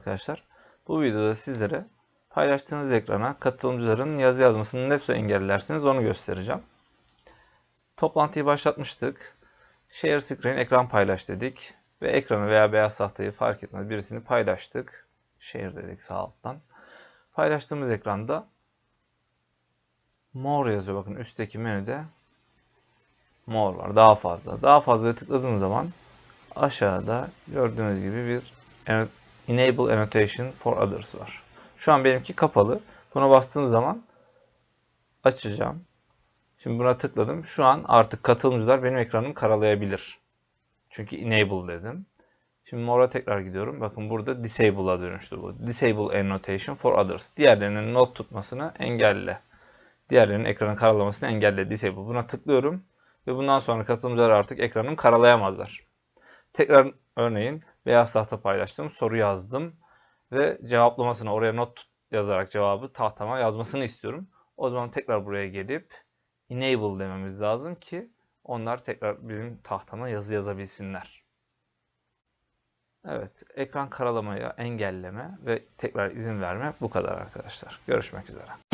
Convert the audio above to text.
arkadaşlar. Bu videoda sizlere paylaştığınız ekrana katılımcıların yazı yazmasını nasıl engellersiniz onu göstereceğim. Toplantıyı başlatmıştık. Share screen ekran paylaş dedik. Ve ekranı veya beyaz tahtayı fark etmez birisini paylaştık. Share dedik sağ alttan. Paylaştığımız ekranda More yazıyor. Bakın üstteki menüde More var. Daha fazla. Daha fazla tıkladığım zaman aşağıda gördüğünüz gibi bir Enable Annotation for Others var. Şu an benimki kapalı. Buna bastığım zaman açacağım. Şimdi buna tıkladım. Şu an artık katılımcılar benim ekranımı karalayabilir. Çünkü Enable dedim. Şimdi More'a tekrar gidiyorum. Bakın burada Disable'a dönüştü bu. Disable Annotation for Others. Diğerlerinin not tutmasını engelle. Diğerlerinin ekranı karalamasını engelle. Disable. Buna tıklıyorum. Ve bundan sonra katılımcılar artık ekranımı karalayamazlar. Tekrar örneğin beyaz tahta paylaştım. Soru yazdım. Ve cevaplamasını oraya not yazarak cevabı tahtama yazmasını istiyorum. O zaman tekrar buraya gelip enable dememiz lazım ki onlar tekrar benim tahtama yazı yazabilsinler. Evet, ekran karalamaya engelleme ve tekrar izin verme bu kadar arkadaşlar. Görüşmek üzere.